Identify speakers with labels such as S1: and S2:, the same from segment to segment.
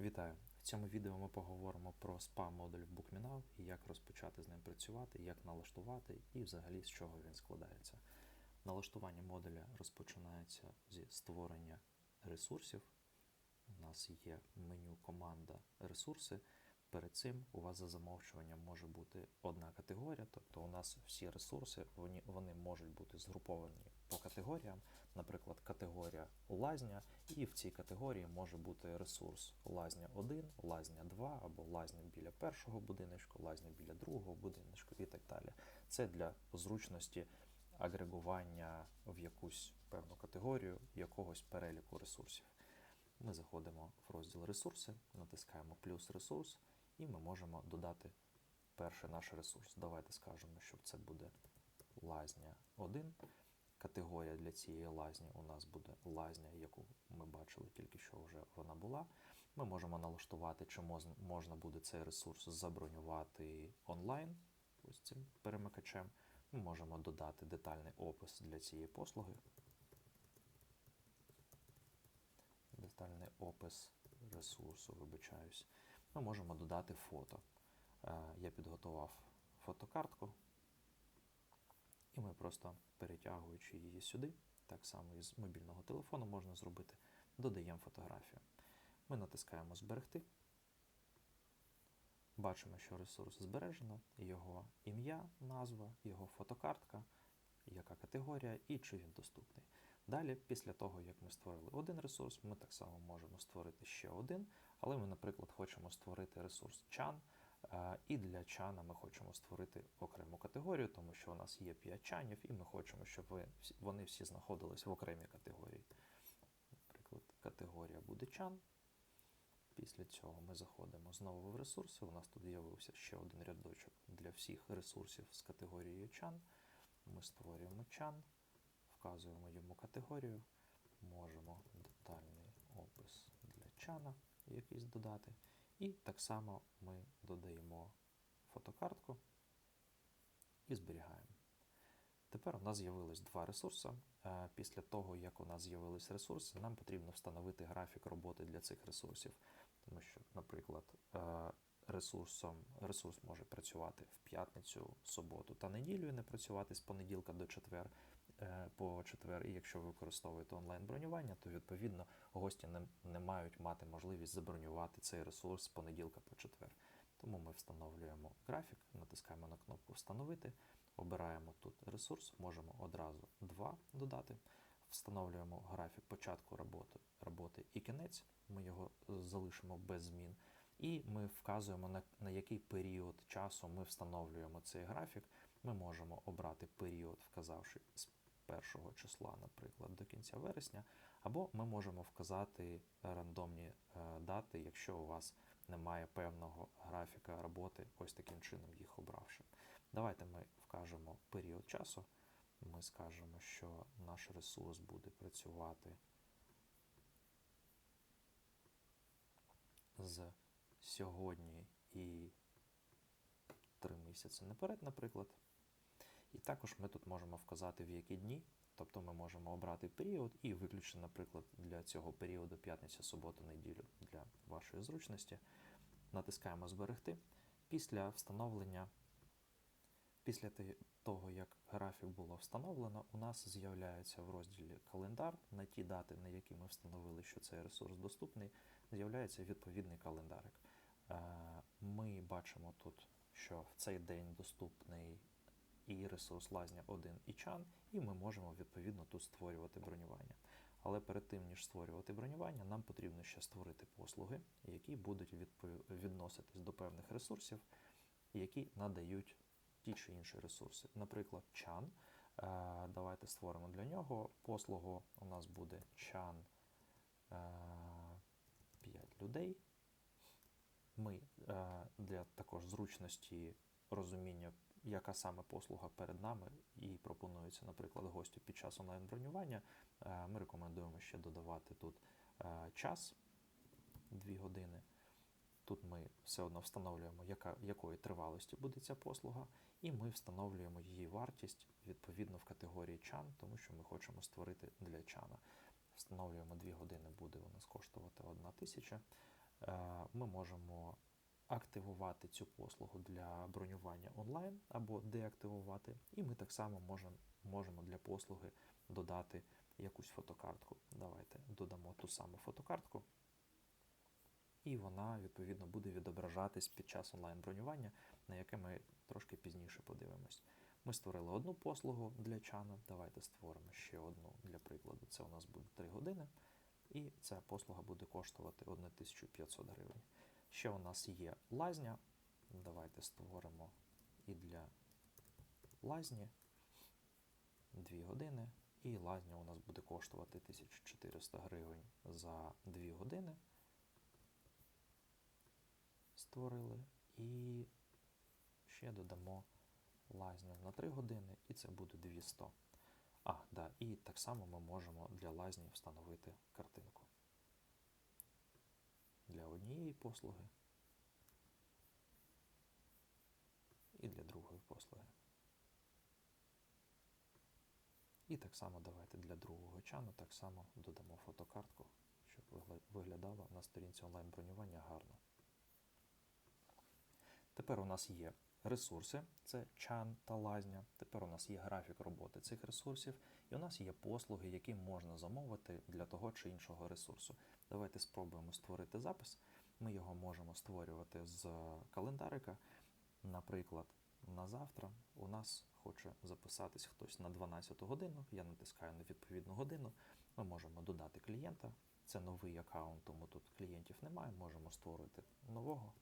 S1: Вітаю! В цьому відео ми поговоримо про спам-модуль в BookMeNow і як розпочати з ним працювати, як налаштувати і взагалі з чого він складається. Налаштування модуля розпочинається зі створення ресурсів. У нас є меню команда ресурси. Перед цим у вас за замовчуванням може бути одна категорія, тобто у нас всі ресурси вони, вони можуть бути згруповані по категоріям, наприклад, категорія лазня, і в цій категорії може бути ресурс лазня 1, лазня 2 або лазня біля першого будиночку, лазня біля другого будиночку і так далі. Це для зручності агрегування в якусь певну категорію якогось переліку ресурсів. Ми заходимо в розділ ресурси, натискаємо плюс ресурс, і ми можемо додати перший наш ресурс. Давайте скажемо, що це буде лазня 1. Категорія для цієї лазні у нас буде лазня, яку ми бачили тільки що вже вона була. Ми можемо налаштувати, чи можна буде цей ресурс забронювати онлайн ось цим перемикачем. Ми можемо додати детальний опис для цієї послуги. Детальний опис ресурсу, вибачаюсь. Ми можемо додати фото. Е, Я підготував фотокартку, просто перетягуючи її сюди, так само із мобільного телефону можна зробити, додаємо фотографію. Ми натискаємо Зберегти. Бачимо, що ресурс збережено, його ім'я, назва, його фотокартка, яка категорія і чи він доступний. Далі, після того, як ми створили один ресурс, ми так само можемо створити ще один, але ми, наприклад, хочемо створити ресурс чан, і для чана ми хочемо створити окрему категорію, тому що у нас є 5 чанів, і ми хочемо, щоб вони всі знаходились в окремій категорії. Наприклад, категорія буде чан. Після цього ми заходимо знову в ресурси. У нас тут з'явився ще один рядочок для всіх ресурсів з категорією чан. Ми створюємо чан, вказуємо йому категорію, можемо детальний опис для чана якийсь додати. І так само ми додаємо фотокартку і зберігаємо. Тепер у нас з'явилось два ресурси. Е, після того, як у нас з'явились ресурси, нам потрібно встановити графік роботи для цих ресурсів. Тому що, наприклад, е, ресурсом, ресурс може працювати в п'ятницю, суботу та неділю, і не працювати з понеділка до четвер по четвер. І якщо ви використовуєте онлайн-бронювання, то відповідно гості не, не мають мати можливість забронювати цей ресурс з понеділка по четвер. Тому ми встановлюємо графік, натискаємо на кнопку Встановити, обираємо тут ресурс, можемо одразу два додати. Встановлюємо графік початку роботи, роботи і кінець, ми його залишимо без змін. І ми вказуємо, на, на який період часу ми встановлюємо цей графік. Ми можемо обрати період, вказавши з першого числа, наприклад, до кінця вересня, або ми можемо вказати рандомні е, дати, якщо у вас немає певного графіка роботи, ось таким чином їх обравши. Давайте ми вкажемо період часу. Ми скажемо, що наш ресурс буде працювати з сьогодні і 3 місяці наперед, наприклад. І також ми тут можемо вказати, в які дні. Тобто ми можемо обрати період і виключити, наприклад, для цього періоду п'ятниця, суботу, неділю для вашої зручності. Натискаємо Зберегти. Після встановлення, після того, як графік було встановлено, у нас з'являється в розділі календар на ті дати, на які ми встановили, що цей ресурс доступний, з'являється відповідний календарик. Е, ми бачимо тут, що в цей день доступний і ресурс лазня 1 і чан, і ми можемо відповідно тут створювати бронювання. Але перед тим, ніж створювати бронювання, нам потрібно ще створити послуги, які будуть відноситись до певних ресурсів, які надають ті чи інші ресурси. Наприклад, чан. Е, давайте створимо для нього послугу. У нас буде чан 5 е, людей. Ми е, для також зручності розуміння, яка саме послуга перед нами і пропонується, наприклад, гостю під час онлайн-бронювання, ми рекомендуємо ще додавати тут час 2 години. Тут ми все одно встановлюємо, яка, якої тривалості буде ця послуга, і ми встановлюємо її вартість відповідно в категорії чан, тому що ми хочемо створити для чана. Встановлюємо 2 години, буде у нас коштувати 1 тисяча. е, ми можемо активувати цю послугу для бронювання онлайн або деактивувати, і ми так само можемо, можемо для послуги додати якусь фотокартку. Давайте додамо ту саму фотокартку, і вона відповідно буде відображатись під час онлайн-бронювання, на яке ми трошки пізніше подивимось. Ми створили одну послугу для чана. Давайте створимо ще одну для прикладу. Це у нас буде 3 години, і ця послуга буде коштувати 1500 гривень. Ще у нас є лазня. Давайте створимо і для лазні 2 години. І лазня у нас буде коштувати 1400 гривень за 2 години. Створили. І ще додамо лазню на 3 години, і це буде 200. А, да, і так само ми можемо для лазні встановити картинку. Для однієї послуги і для другої послуги. І так само давайте для другого чану так само додамо фотокартку, щоб виглядало на сторінці онлайн-бронювання гарно. Тепер у нас є ресурси, це чан та лазня. Тепер у нас є графік роботи цих ресурсів, і у нас є послуги, які можна замовити для того чи іншого ресурсу. Давайте спробуємо створити запис. Ми його можемо створювати з календарика. Наприклад, на завтра у нас хоче записатись хтось на 12 годину. Я натискаю на відповідну годину. Ми можемо додати клієнта. Це новий аккаунт, тому тут клієнтів немає. Можемо створити нового.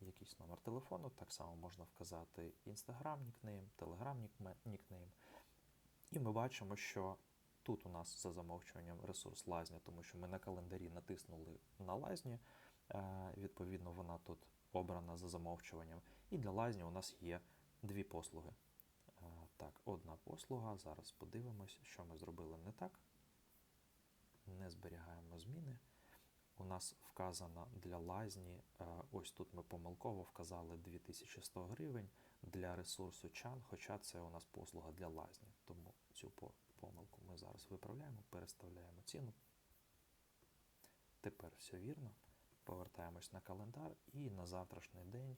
S1: Якийсь номер телефону, так само можна вказати Instagram нікнейм, Telegram нікнейм. І ми бачимо, що тут у нас за замовчуванням ресурс лазня, тому що ми на календарі натиснули на лазні. Е, відповідно, вона тут обрана за замовчуванням. І для лазні у нас є дві послуги. Е, так, одна послуга. Зараз подивимось, що ми зробили не так. Не зберігаємо зміни. У нас вказано для лазні, е, ось тут ми помилково вказали 2100 гривень для ресурсу чан, хоча це у нас послуга для лазні. Тому цю помилку ми зараз виправляємо, переставляємо ціну. Тепер все вірно. Повертаємось на календар і на завтрашній день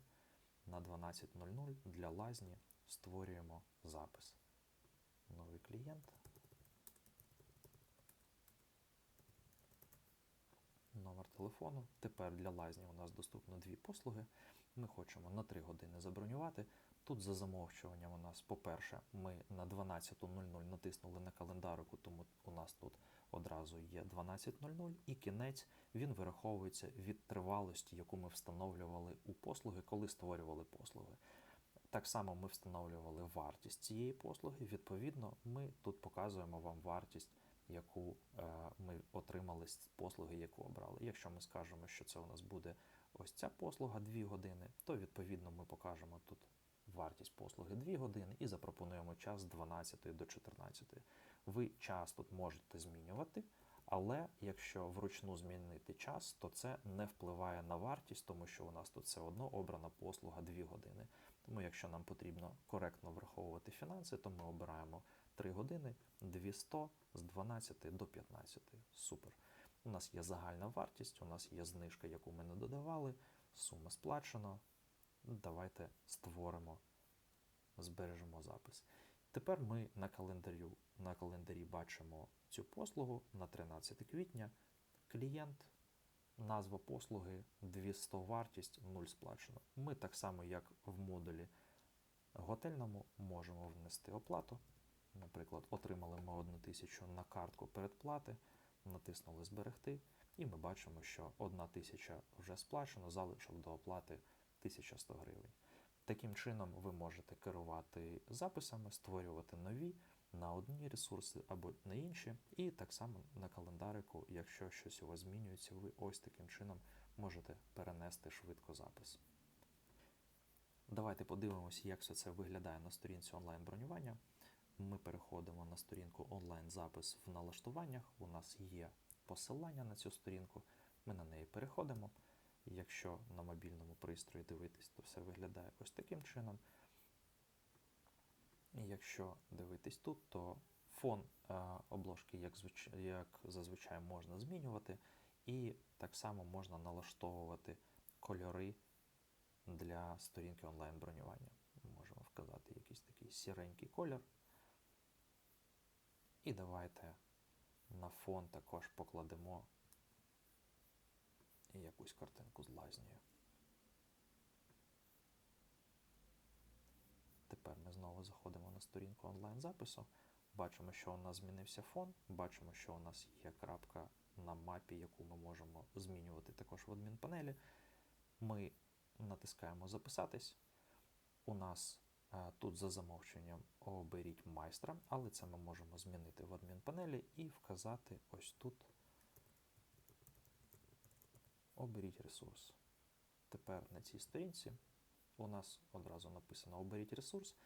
S1: на 12.00 для лазні створюємо запис. Новий клієнт. Номер телефону. Тепер для лазні у нас доступно дві послуги. Ми хочемо на 3 години забронювати. Тут за замовчуванням у нас, по-перше, ми на 12.00 натиснули на календарику, тому у нас тут одразу є 12.00, і кінець він вираховується від тривалості, яку ми встановлювали у послуги, коли створювали послуги. Так само ми встановлювали вартість цієї послуги. Відповідно, ми тут показуємо вам вартість, яку е, ми отримали з послуги, яку обрали. Якщо ми скажемо, що це у нас буде ось ця послуга 2 години, то відповідно ми покажемо тут вартість послуги 2 години і запропонуємо час з 12 до 14. Ви час тут можете змінювати, але якщо вручну змінити час, то це не впливає на вартість, тому що у нас тут все одно обрана послуга 2 години. Тому, якщо нам потрібно коректно враховувати фінанси, то ми обираємо 3 години 200 з 12 до 15. Супер. У нас є загальна вартість, у нас є знижка, яку ми не додавали, сума сплачена. Давайте створимо, збережемо запис. Тепер ми на календарі, на календарі бачимо цю послугу на 13 квітня. Клієнт, назва послуги 200 вартість, 0 сплачено. Ми так само, як в модулі готельному, можемо внести оплату. Наприклад, отримали ми 1 тисячу на картку передплати, натиснули Зберегти, і ми бачимо, що 1 тисяча вже сплачено, залишок до оплати 1100 гривень. Таким чином, ви можете керувати записами, створювати нові на одні ресурси або на інші, і так само на календарику, якщо щось у вас змінюється, ви ось таким чином можете перенести швидко запис. Давайте подивимося, як все це виглядає на сторінці онлайн-бронювання. Ми переходимо на сторінку онлайн-запис в налаштуваннях. У нас є посилання на цю сторінку, ми на неї переходимо. Якщо на мобільному пристрої дивитись, то все виглядає ось таким чином. І якщо дивитись тут, то Фон е, обложки, як, як зазвичай, можна змінювати, і так само можна налаштовувати кольори для сторінки онлайн-бронювання. Можемо вказати якийсь такий сіренький колір. І давайте на фон також покладемо якусь картинку з лазнею. Тепер ми знову заходимо на сторінку онлайн-запису. Бачимо, що у нас змінився фон, бачимо, що у нас є крапка на мапі, яку ми можемо змінювати також в адмінпанелі. Ми натискаємо Записатись. У нас а, тут за замовченням оберіть майстра, але це ми можемо змінити в адмінпанелі і вказати ось тут. Оберіть ресурс. Тепер на цій сторінці у нас одразу написано Оберіть ресурс.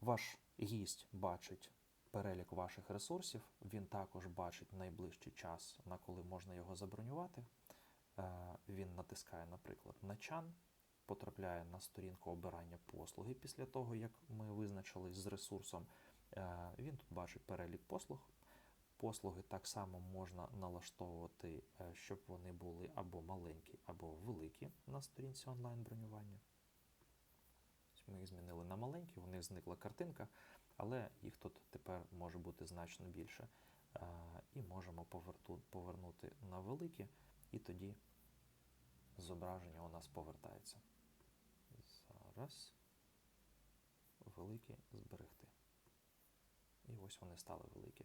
S1: Ваш гість бачить перелік ваших ресурсів, він також бачить найближчий час, на коли можна його забронювати. Е, Він натискає, наприклад, на чан, потрапляє на сторінку обирання послуги після того, як ми визначились з ресурсом. Е, Він тут бачить перелік послуг. Послуги так само можна налаштовувати, е, щоб вони були або маленькі, або великі на сторінці онлайн-бронювання. Ми їх змінили на маленькі, у них зникла картинка, але їх тут тепер може бути значно більше. І можемо повернути на великі, і тоді зображення у нас повертається. Зараз великі зберегти. І ось вони стали великі.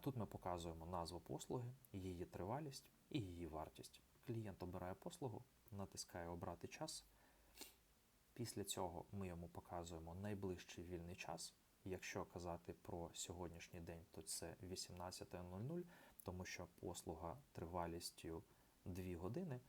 S1: Тут ми показуємо назву послуги, її тривалість і її вартість. Клієнт обирає послугу, натискає Обрати час. Після цього ми йому показуємо найближчий вільний час. Якщо казати про сьогоднішній день, то це 18.00, тому що послуга тривалістю 2 години.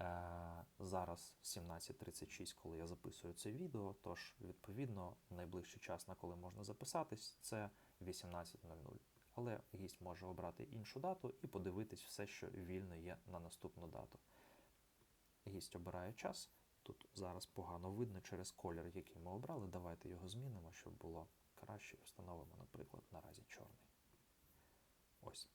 S1: Е, зараз 17.36, коли я записую це відео, тож, відповідно, найближчий час, на коли можна записатись, це 18.00. Але гість може обрати іншу дату і подивитись все, що вільно є на наступну дату. Гість обирає час. Тут зараз погано видно через колір, який ми обрали. Давайте його змінимо, щоб було краще. Встановимо, наприклад, наразі чорний. Ось.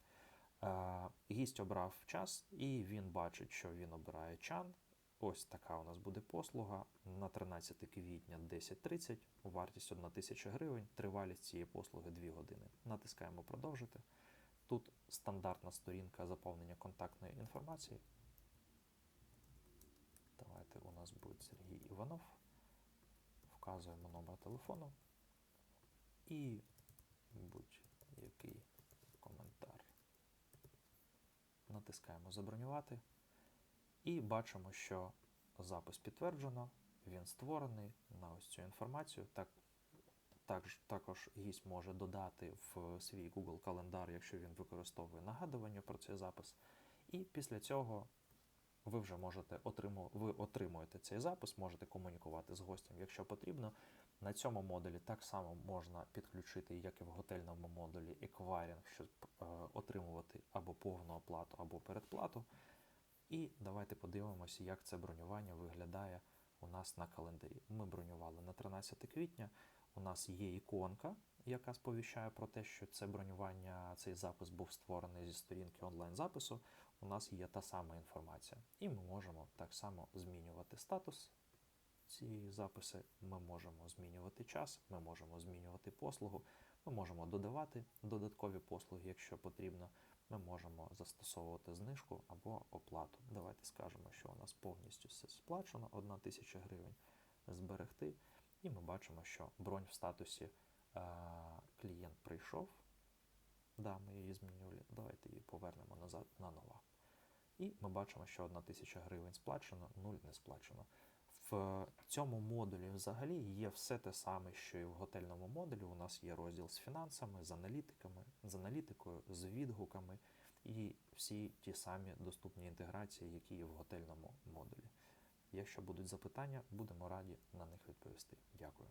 S1: Е, Гість обрав час, і він бачить, що він обирає чан. Ось така у нас буде послуга на 13 квітня 10.30, вартість 1 тисяча гривень, тривалість цієї послуги 2 години. Натискаємо Продовжити. Тут стандартна сторінка заповнення контактної інформації. Давайте у нас буде Сергій Іванов. Вказуємо номер телефону і будь-який коментар. Натискаємо Забронювати. І бачимо, що запис підтверджено, він створений на ось цю інформацію. Так, також, також гість може додати в свій Google календар, якщо він використовує нагадування про цей запис. І після цього ви вже можете отримувати, ви отримуєте цей запис, можете комунікувати з гостем, якщо потрібно. На цьому модулі так само можна підключити, як і в готельному модулі, еквайрінг, щоб е, отримувати або повну оплату, або передплату. І давайте подивимося, як це бронювання виглядає у нас на календарі. Ми бронювали на 13 квітня. У нас є іконка, яка сповіщає про те, що це бронювання, цей запис був створений зі сторінки онлайн-запису. У нас є та сама інформація. І ми можемо так само змінювати статус. Ці записи ми можемо змінювати час, ми можемо змінювати послугу, ми можемо додавати додаткові послуги, якщо потрібно ми можемо застосовувати знижку або оплату. Давайте скажемо, що у нас повністю все сплачено, 1 тисяча гривень зберегти. І ми бачимо, що бронь в статусі е, клієнт прийшов. Да, ми її змінювали. Давайте її повернемо назад на нова. І ми бачимо, що 1 тисяча гривень сплачено, 0 не сплачено. В цьому модулі взагалі є все те саме, що і в готельному модулі. У нас є розділ з фінансами, з аналітиками, з аналітикою, з відгуками і всі ті самі доступні інтеграції, які є в готельному модулі. Якщо будуть запитання, будемо раді на них відповісти. Дякую.